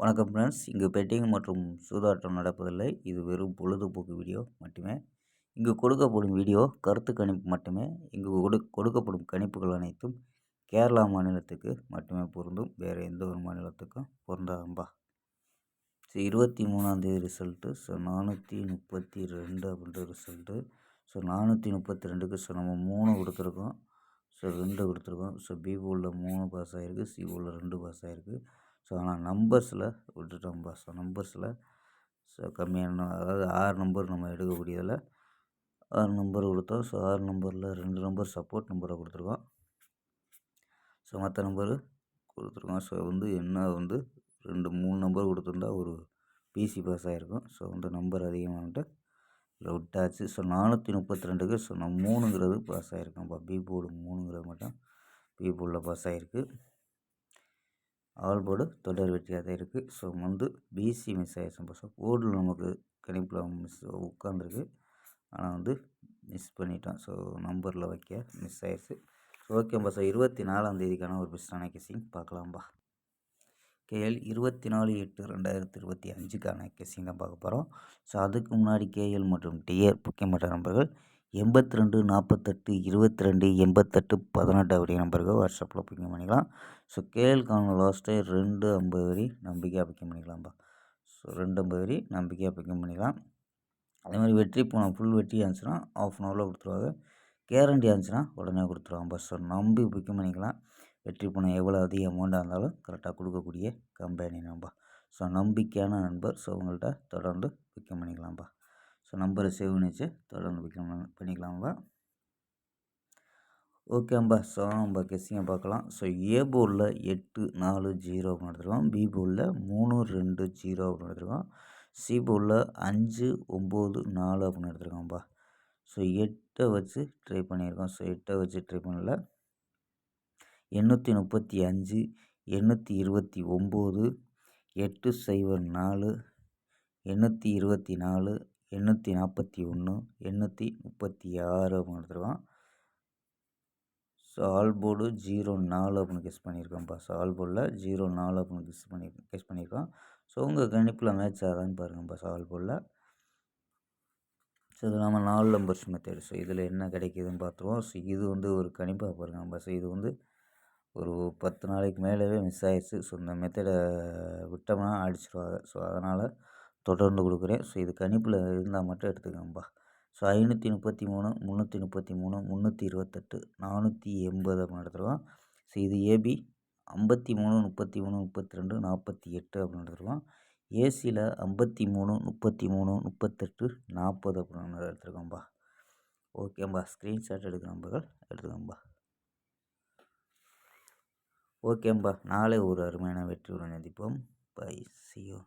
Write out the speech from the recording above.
வணக்கம் ஃப்ரெண்ட்ஸ் இங்கு பெட்டிங் மற்றும் சூதாட்டம் நடப்பதில்லை. இது வெறும் பொழுதுபோக்கு வீடியோ மட்டுமே. இங்கு கொடுக்கப்படும் வீடியோ கருத்து கணிப்பு மட்டுமே. இங்கு கொடு கொடுக்கப்படும் கணிப்புகள் அனைத்தும் கேரளா மாநிலத்துக்கு மட்டுமே பொருந்தும். வேறு எந்த ஒரு மாநிலத்துக்கும் பொருந்தாதம்பா. ஸோ இருபத்தி மூணாந்தேதி ரிசல்ட்டு ஸோ நானூற்றி முப்பத்தி ரெண்டு அப்படின்ற ரிசல்ட்டு ஸோ நானூற்றி முப்பத்தி ரெண்டுக்கு ஸோ நம்ம மூணு கொடுத்துருக்கோம். ஸோ ரெண்டு கொடுத்துருக்கோம். ஸோ பி போலில் மூணு பாஸ் ஆகிருக்கு சி போலில் ரெண்டு பாஸ் ஆகிருக்கு ஸோ ஆனால் நம்பர்ஸில் விட்டுட்டோம் பாஸ் ஸோ நம்பர்ஸில் ஸோ கம்மியான அதாவது ஆறு நம்பர் நம்ம எடுக்கக்கூடியதில் ஆறு நம்பர் கொடுத்தோம். ஸோ ஆறு நம்பரில் ரெண்டு நம்பர் சப்போர்ட் நம்பரை கொடுத்துருக்கோம். ஸோ மற்ற நம்பரு கொடுத்துருக்கோம். ஸோ வந்து என்ன வந்து ரெண்டு மூணு நம்பர் கொடுத்துருந்தா ஒரு பிசி பாஸ் ஆகிருக்கும் ஸோ வந்து நம்பர் அதிகமாகிட்டு இதில் விட்டாச்சு. ஸோ நானூற்றி முப்பத்தி ரெண்டுக்கு ஸோ நான் மூணுங்கிறது பாஸ் ஆகிருக்கேன்ப்பா பி போர்டு மூணுங்கிறது மட்டும் பி போர்டில் பாஸ் ஆகிருக்கு ஆல் தொடர் வெற்றியாக தான் இருக்குது ஸோ வந்து பிசி மிஸ் ஆகிடுச்சுப்பா ஸோ போர்டில் நமக்கு கணிப்பில் மிஸ் உட்காந்துருக்கு ஆனால் வந்து மிஸ் பண்ணிட்டோம் ஸோ நம்பரில் வைக்க மிஸ் ஆயிடுச்சு ஓகேப்பா ஸோ இருபத்தி நாலாம் தேதிக்கான ஒரு பெஸ்ட்டான கெஸிங் பார்க்கலாம்ப்பா கேஎல் இருபத்தி நாலு எட்டு ரெண்டாயிரத்தி இருபத்தி அஞ்சுக்கான கெஸிங் தான் பார்க்க போகிறோம் ஸோ அதுக்கு முன்னாடி கேஎல் மற்றும் டிஆர் முக்கியமற்ற நம்பர்கள் எண்பத்தி ரெண்டு நாற்பத்தெட்டு இருபத்தி ரெண்டு எண்பத்தெட்டு பதினெட்டு அப்படி நம்பருக்கு வாட்ஸ்அப்பில் பிக்கிங் பண்ணிக்கலாம். ஸோ கேஎல்கான லாஸ்ட்டு ரெண்டு ஐம்பது வரி நம்பிக்கையாக பிக்கிங் பண்ணிக்கலாம்ப்பா ஸோ ரெண்டு ஐம்பது வரி நம்பிக்கையாக பிக்கிங் பண்ணிக்கலாம். அதே மாதிரி வெற்றி போனோம் ஃபுல் வெற்றி ஆச்சுன்னா ஆஃப் அன் ஹவரில் கொடுத்துருவாங்க. கேரண்டி ஆச்சுன்னா உடனே கொடுத்துருவாங்க ஸோ நம்பி பிக்கிங் பண்ணிக்கலாம். வெற்றி பணம் எவ்வளோ அதிக அமௌண்ட்டாக இருந்தாலும் கரெக்டாக கொடுக்கக்கூடிய கம்பெனி நம்பா ஸோ நம்பிக்கையான நண்பர். ஸோ உங்கள்கிட்ட தொடர்ந்து பிக்கிங் பண்ணிக்கலாம்ப்பா ஸோ நம்பரை சேவ் பண்ணிச்சு தொடர்ந்து விற்க பண்ணிக்கலாம்ப்பா ஓகேம்பா ஸோ நம்ம கெஸ்ஸிங்கை பார்க்கலாம். ஸோ ஏ போர்டில் எட்டு நாலு ஜீரோ அப்படின்னு எடுத்துருக்கோம். பி போர்டில் மூணு ரெண்டு ஜீரோ அப்படின்னு எடுத்துருக்கோம். சி போர்டில் அஞ்சு ஒம்பது நாலு அப்படின்னு எடுத்துருக்கோம்ப்பா ஸோ எட்டை வச்சு ட்ரை பண்ணியிருக்கோம். ஸோ எட்டை வச்சு ட்ரை பண்ணல. எண்ணூற்றி முப்பத்தி அஞ்சு எண்ணூற்றி இருபத்தி ஒம்பது எட்டு சைபர் நாலு எண்ணூற்றி இருபத்தி நாலு எண்ணூற்றி நாற்பத்தி ஒன்று எண்ணூற்றி முப்பத்தி ஆறு அப்படின்னு கொடுத்துருக்கான். ஸோ ஆல் போர்டு ஜீரோ நாலு அப்படின்னு கெஸ் பண்ணியிருக்கோம்ப்பா சால்போர்டில் ஆல் போர்டில் ஜீரோ நாலு அப்படின்னு கெஸ் பண்ணி கெஸ் பண்ணியிருக்கோம் ஸோ உங்கள் கணிப்பில் மேட்ச் ஆகுதான்னு பாருங்கப்பா ஸோ ஆல் போர்டில் ஸோ இது நம்ம நாலு நம்பர்ஸ் மெத்தேடு ஸோ இதில் என்ன கிடைக்கிதுன்னு பார்த்துருவோம். ஸோ இது வந்து ஒரு கணிப்பாக பாருங்கப்பா. ஸோ இது வந்து ஒரு பத்து நாளைக்கு மேலவே மிஸ் ஆயிடுச்சு. ஸோ இந்த மெத்தடை விட்டோம்னா அடிச்சிடுவாங்க ஸோ அதனால் தொடர்ந்து கொடுக்குறேன். ஸோ இது கணிப்பில் இருந்தால் மட்டும் எடுத்துக்கோங்கப்பா. ஸோ ஐநூற்றி முப்பத்தி மூணு முந்நூற்றி முப்பத்தி மூணு முந்நூற்றி இருபத்தெட்டு நானூற்றி எண்பது அப்படின்னு எடுத்துருவோம். ஸோ இது ஏபி ஐம்பத்தி மூணு முப்பத்தி மூணு முப்பத்தி ரெண்டு நாற்பத்தி எட்டு அப்படின்னு எடுத்துருவோம். ஏசியில் ஐம்பத்தி மூணு முப்பத்தி மூணு முப்பத்தெட்டு நாற்பது அப்படின்னு எடுத்துருக்கோம்பா. ஓகேம்பா. ஸ்க்ரீன்ஷாட் எடுக்கிற நம்பர்கள் எடுத்துக்கோம்பா. ஓகேம்பா. நாளை ஒரு அருமையான வெற்றியுடன் சந்திப்போம் பை சியோ